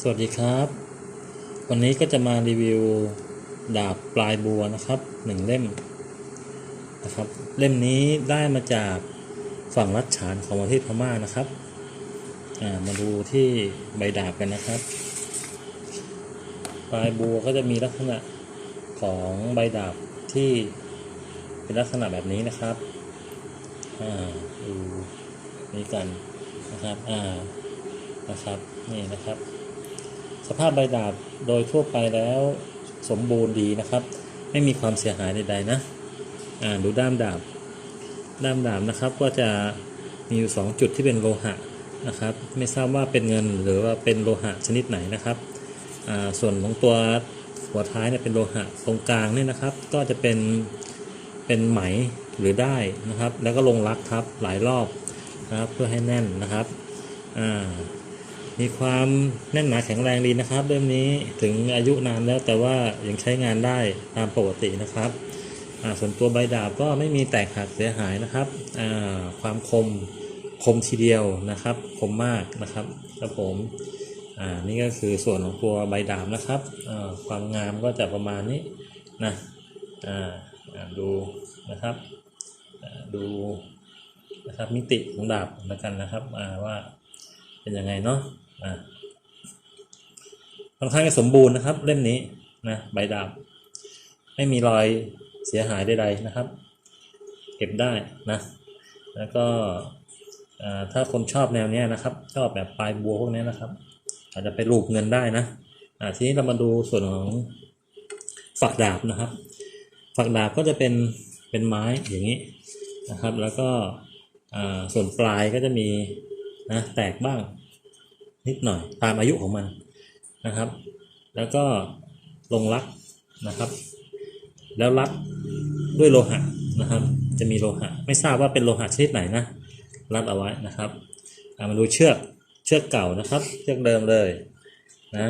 สวัสดีครับ วันนี้ก็จะมารีวิวดาบปลายบัวนะครับหนึ่งเล่มนะครับเล่มนี้ได้มาจากฝั่งรัชฉานของประเทศพม่านะครับามาดูที่ใบดาบกันนะครับ ปลายบัวก็จะมีลักษณะของใบดาบที่เป็นลักษณะแบบนี้นะครับอ่าดูนี่กันนะครับอ่านะครับ นี่นะครับ สภาพใบดาบโดยทั่วไปแล้วสมบูรณ์ดีนะครับ ไม่มีความเสียหายใดๆนะอ่าดูด้ามดาบ ด้ามดาบนะครับก็จะมีอยู่สองจุดที่เป็นโลหะนะครับ ไม่ทราบว่าเป็นเงินหรือว่าเป็นโลหะชนิดไหนนะครับอ่าส่วนของตัวหัวท้ายเนี่ยเป็นโลหะตรงกลางเนี่ยนะครับ ก็จะเป็นเป็นไหมหรือได้นะครับ แล้วก็ลงรักครับหลายรอบนะครับเพื่อให้แน่นนะครับอ่า มีความแน่นหนาแข็งแรงดีนะครับ เล่มนี้ถึงอายุนานแล้วแต่ว่ายังใช้งานได้ตามปกตินะครับส่วนตัวใบดาบก็ไม่มีแตกหักเสียหายนะครับความคมคมทีเดียวนะครับ คมมากนะครับครับผมอ่านี่ก็คือส่วนของตัวใบดาบนะครับความงามก็จะประมาณนี้นะอ่าดูนะครับดูนะครับมิติของดาบแล้วกันนะครับว่าเป็นยังไงเนาะ ค่อนข้างจะสมบูรณ์นะครับ เล่มนี้นะใบดาบไม่มีรอยเสียหายใดๆนะครับ เก็บได้นะ แล้วก็ถ้าคนชอบแนวนี้นะครับ ชอบแบบปลายบัวพวกนี้นะครับ อาจจะไปรูปเงินได้นะทีนี้เรามาดูส่วนของฝักดาบนะครับ ฝักดาบก็จะเป็นเป็นไม้อย่างนี้นะครับ แล้วก็ส่วนปลายก็จะมีนะแตกบ้าง นิดหน่อยตามอายุของมันนะครับ แล้วก็ลงรักนะครับ แล้วรักด้วยโลหะนะครับ จะมีโลหะ ไม่ทราบว่าเป็นโลหะชนิดไหนนะรัดเอาไว้นะครับอ่ามาดูเชือกเชือกเก่านะครับ เชือกเดิมเลยนะ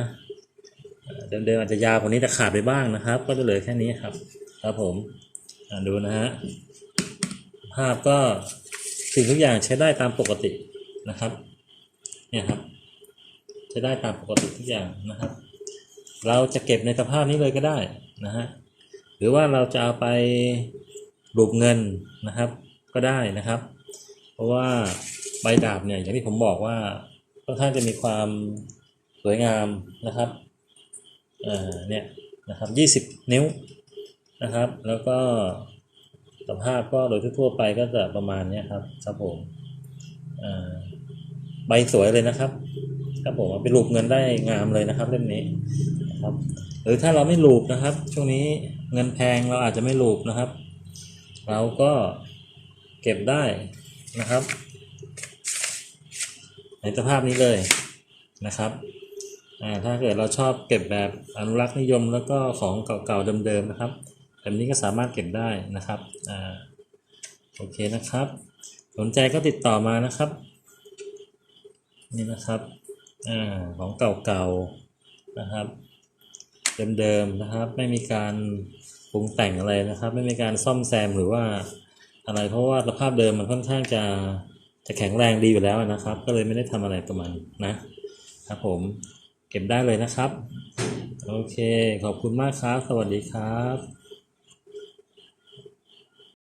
เดิมๆอาจจะยาวกว่านี้แต่ขาดไปบ้างนะครับ ก็จะเหลือแค่นี้ครับ ครับผมอ่าดูนะฮะภาพก็สิ่งทุกอย่างใช้ได้ตามปกตินะครับ เนี่ยครับ ช้ได้ตามปกติทุกอย่างนะครับ เราจะเก็บในสภาพนี้เลยก็ได้นะฮะหรือว่าเราจะเอาไปรูปเงินนะครับ ก็ได้นะครับ เพราะว่าใบดาบเนี่ยอย่างที่ผมบอกว่าค่อนข้างจะมีความสวยงามนะครับเอ่อเนี่ยนะครับยี่สิบนิ้วนะครับ แล้วก็สภาพก็โดยทั่วไปก็จะประมาณนี้ครับครับผมอ่า ใบสวยเลยนะครับครับผมเอาไปรูปเงินได้งามเลยนะครับเล่มนี้นะครับ หรือถ้าเราไม่รูปนะครับ ช่วงนี้เงินแพงเราอาจจะไม่รูปนะครับ เราก็เก็บได้นะครับ ในสภาพนี้เลยนะครับอ่าถ้าเกิดเราชอบเก็บแบบอนุรักษ์นิยมแล้วก็ของเก่าๆเดิมๆนะครับแบบนี้ก็สามารถเก็บได้นะครับอ่าโอเคนะครับ สนใจก็ติดต่อมานะครับ นี่นะครับอ่าของเก่าๆนะครับเดิมๆนะครับ ไม่มีการปรุงแต่งอะไรนะครับ ไม่มีการซ่อมแซมหรือว่าอะไรเพราะว่าสภาพเดิมมันค่อนข้างจะจะแข็งแรงดีอยู่แล้วนะครับ ก็เลยไม่ได้ทำอะไรกับมันนะครับผมเก็บได้เลยนะครับ โอเค ขอบคุณมากครับ สวัสดีครับ